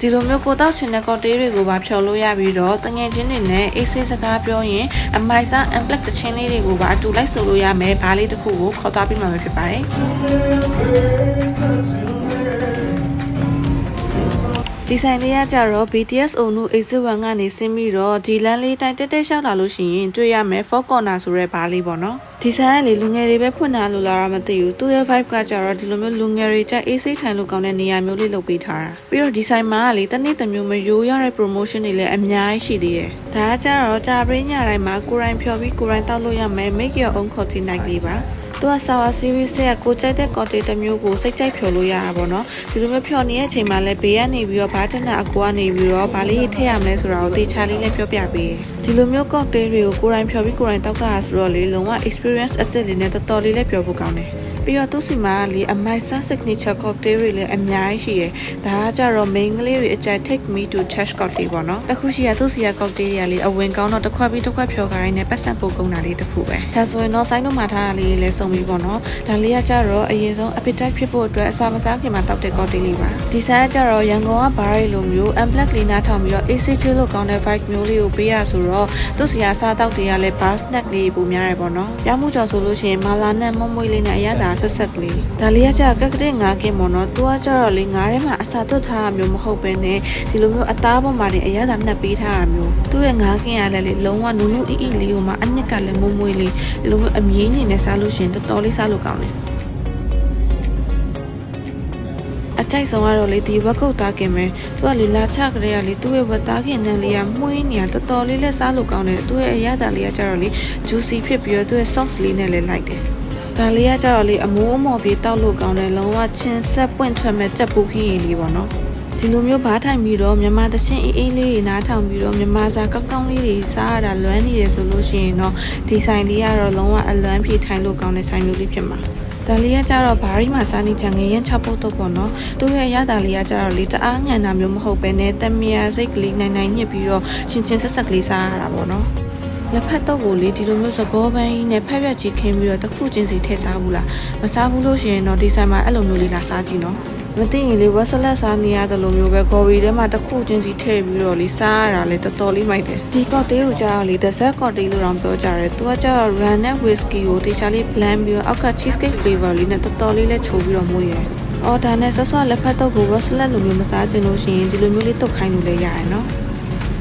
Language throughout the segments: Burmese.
ဒီလိုမျိုးကိုတောက်ချင်တဲ့ကော်တေးတွေကိုပါဖြော်လို့ရပြီးတော့တငယ်ချင်းတွေနဲ့အေးဆေးစကားပြောရင်အမိုက်စား unplugged တချင်းလေးတွေကိုပါအတူလိုက်ဆိုလို့ရမယ်ဘားလေးတစ်ခုကိုခေါ်သွားပြီးမှပဲဖြစ်ပါတယ် ဒီဆိုင်လေးကကြတော့ BTS အုံနု A01 ကနေဆင်းပြီးတော့ဒီလမ်းလေးတိုင်းတက်တက်လျှောက်လာလို့ရှိရင်တွေ့ရမယ် Four Corner ဆိုတဲ့ဘားလေးပေါ့နော်ဒီဆိုင်ကလေလူငယ်တွေပဲဖွင့်တာလို့လာတော့မသိဘူးသူ့ရဲ့ vibe ကကြတော့ဒီလိုမျိုးလူငယ်တွေကြအေးစိတ်ထိုင်လို့ကောင်းတဲ့နေရာမျိုးလေးလုပ်ပေးထားတာပြီးတော့ဒီဆိုင်မှာကလေတနေ့တစ်မျိုးမယိုးရတဲ့ promotion တွေလည်းအများကြီးရှိသေးတယ်ဒါကကြတော့ကြာပရင်းညတိုင်းမှာကိုရိုင်းဖြော်ပြီးကိုရိုင်းတောက်လို့ရမယ် make your own coffee night လေးပါ သူက sour series တဲ့ကိုကြိုက်တဲ့ cocktail တစ်မျိုးကိုစိတ်ကြိုက်ဖြော်လို့ရတာပေါ့နော်ဒီလိုမျိုးဖြော်နေတဲ့အချိန်မှာလည်းဘေးကနေပြီးတော့ဘာတနအကူကနေပြီးတော့ဗာလေးထည့်ရမလဲဆိုတာကိုတေချာလေးလည်းပြောပြပေးတယ်ဒီလိုမျိုး cocktail တွေကိုကိုရိုင်းဖြော်ပြီးကိုရိုင်းတောက်ကရဆိုတော့လေလုံးဝ experience အသစ်လေးနဲ့တော်တော်လေးလည်းပြောဖို့ကောင်းတယ် ပြီးတော့သူစီမှာလေအမိုက်ဆာ signature cocktail တွေလည်းအများကြီးရှိရယ်ဒါကကြတော့ main ကလေးတွေအကြိုက် take me to touch cocktail ပေါ့နော်တခုရှိရသူစီရ cocktail တွေကလေအဝင်ကောင်းတော့တစ်ခွက်ပြီးတစ်ခွက်ဖြောခိုင်းနဲ့ပတ်စံပို့ကုန်တာလေးတစ်ခုပဲဒါဆိုရင်တော့ဆိုင်းတို့မှာထားတာလေးလည်းစုံပြီးပေါ့နော်ဒါလေးကကြတော့အရင်ဆုံး appetite ဖြစ်ဖို့အတွက်အစာမစားခင်မှာတောက်တဲ့ cocktail လေးပါဒီဆိုင်ကကြတော့ရန်ကုန်ကဘားရီလိုမျိုး unplugged လေးနားထောင်ပြီးတော့ AC chill လို့ကောင်းတဲ့ vibe မျိုးလေးကိုပေးရဆိုတော့သူစီရစားတောက်တွေကလည်း bar snack လေးပိုများရယ်ပေါ့နော်ပြောင်းမှုကြော်ဆိုလို့ရှိရင်မာလာနဲ့မွမွေးလေးနဲ့အရသာဆက်ဆက်ကလေးဒါလေးကကြကက်ကတဲ့ငါးကင်းပေါ့နော်သူကကြတော့လေငါးထဲမှာအစာသွတ်ထားတာမျိုးမဟုတ်ပဲနဲ့ဒီလိုမျိုးအသားပေါ်မှာနေအရသာနှက်ပေးထားတာမျိုးသူ့ရဲ့ငါးကင်းကလည်းလေလုံးဝနူးနူးအီအီလေးကိုမှအနှစ်ကလည်းမွမွေးလေးဒီလိုမျိုးအမြင့်နေနဲ့စားလို့ရှိရင်တော်တော်လေးစားလို့ကောင်းတယ်အကြိုက်ဆုံးကတော့လေဒီဝက်ကုတ်သားခင်ပဲသူကလေလာချကလေးကလေသူ့ရဲ့ဝက်သားခင်နဲ့လေးကမှုင်းနေတာတော်တော်လေးလက်စားလို့ကောင်းတယ်သူ့ရဲ့အရသာလေးကကြတော့လေ juicy ဖြစ်ပြီးတော့သူ့ရဲ့ sauce လေးနဲ့လည်းလိုက်တယ် ဒါလေးကကြတော့လေအမိုးအမော်ပြေတောက်လို့ကောင်းတယ်လုံးဝချင်းဆက်ပွင့်ထွက်မဲ့ကြက်ပူခင်းရည်လေးပေါ့နော်ဒီလိုမျိုးဘားထိုင်ပြီးတော့မြန်မာတချင်းအေးအေးလေးတွေနားထောင်ပြီးတော့မြန်မာစာကောက်ကောက်လေးတွေစားရတာလွမ်းနေတယ်ဆိုလို့ရှိရင်တော့ဒီဆိုင်လေးကတော့လုံးဝအလွမ်းပြေထိုင်လို့ကောင်းတဲ့ဆိုင်မျိုးလေးဖြစ်မှာဒါလေးကကြတော့ဘာရီမှာစားနေချင်ငရင်ချပုတ်တော့ပေါ့နော်သူ့ရဲ့ရတာလေးကကြတော့လေတအားညံတာမျိုးမဟုတ်ပဲနဲ့တမယာစိတ်ကလေးနိုင်နိုင်ညစ်ပြီးတော့ချင်းချင်းဆက်ဆက်ကလေးစားရတာပေါ့နော် လက်ဖက်တော့ကိုလေဒီလိုမျိုးစကောပန်းကြီးနဲ့ဖက်ရွက်ကြီးခင်းပြီးတော့တစ်ခုချင်းစီထည့်စားဘူးလားမစားဘူးလို့ရှိရင်တော့ဒီဆိုင်မှာအဲ့လိုမျိုးလေးလာစားကြည့်နော်မသိရင်လေဝက်ဆလက်စားနေရတယ်လို့မျိုးပဲဂေါ်ရီထဲမှာတစ်ခုချင်းစီထည့်ပြီးတော့လေစားရတာလေတော်တော်လေးမိုက်တယ်ဒီကော့တေးကိုကြာတော့လေ dessert ကော့တေးလို့တော့ပြောကြတယ်သူကကြာတော့ rum နဲ့ whiskey ကိုတေချာလေး blend ပြီးတော့အောက်က cheesecake flavor လေးနဲ့တော်တော်လေးလဲချိုးပြီးတော့မွေးရတယ်အော်ဒါနဲ့ဆော့ဆော့လက်ဖက်တော့ကိုဝက်ဆလက်လိုမျိုးမစားချင်လို့ရှိရင်ဒီလိုမျိုးလေးတုတ်ခိုင်းလို့လည်းရတယ်နော်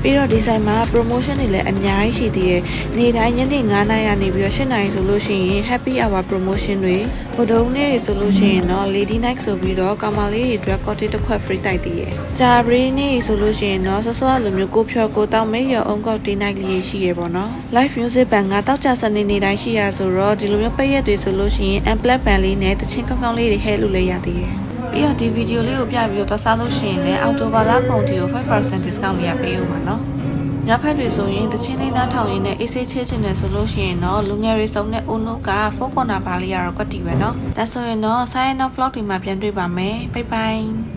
ပြီးတော့ဒီဆိုင်မှာ promotion တွေလည်းအများကြီးရှိသေးတယ်။နေ့တိုင်းညနေ9နာရီကနေပြီးတော့10နာရီဆိုလို့ရှိရင် happy hour promotion တွေဟိုတုံးနေ့တွေဆိုလို့ရှိရင်တော့ lady night ဆိုပြီးတော့ကောင်မလေးတွေအတွက် cocktail တစ်ခွက် free တိုက်သေးတယ်။ဂျာဘရီနေ့ဆိုလို့ရှိရင်တော့ဆော့ဆော့လိုမျိုးကိုဖြော်ကိုတောက်မေးရအောင် cocktail night လေးရှိရပေါ့နော်။ live music band ကတောက်ကြစနေနေ့တိုင်းရှိရဆိုတော့ဒီလိုမျိုးပိတ်ရက်တွေဆိုလို့ရှိရင် unplugged band လေးနဲ့တချင်းကောင်းကောင်းလေးတွေဟဲလို့လည်းရသေးတယ်။ ပြီးတော့ဒီဗီဒီယိုလေးကိုပြပြီးတော့သွားစားလို့ရှိရင်လည်းအောက်တိုဘာလကုန်တီကို5% discount လေးရပေးဦးပါနော်။ညဖက်တွေဆိုရင်တချင်းလေးသားထောင်ရင်းနဲ့အေးဆေးချစ်ချင်တယ်ဆိုလို့ရှိရင်တော့လူငယ်တွေစုံတဲ့ဦးနုက4 corner ပါလေးရတော့ကွက်တီပဲเนาะဒါဆိုရင်တော့ sign up vlog ဒီမှာပြန်တွေ့ပါမယ်ဘိုင်ဘိုင်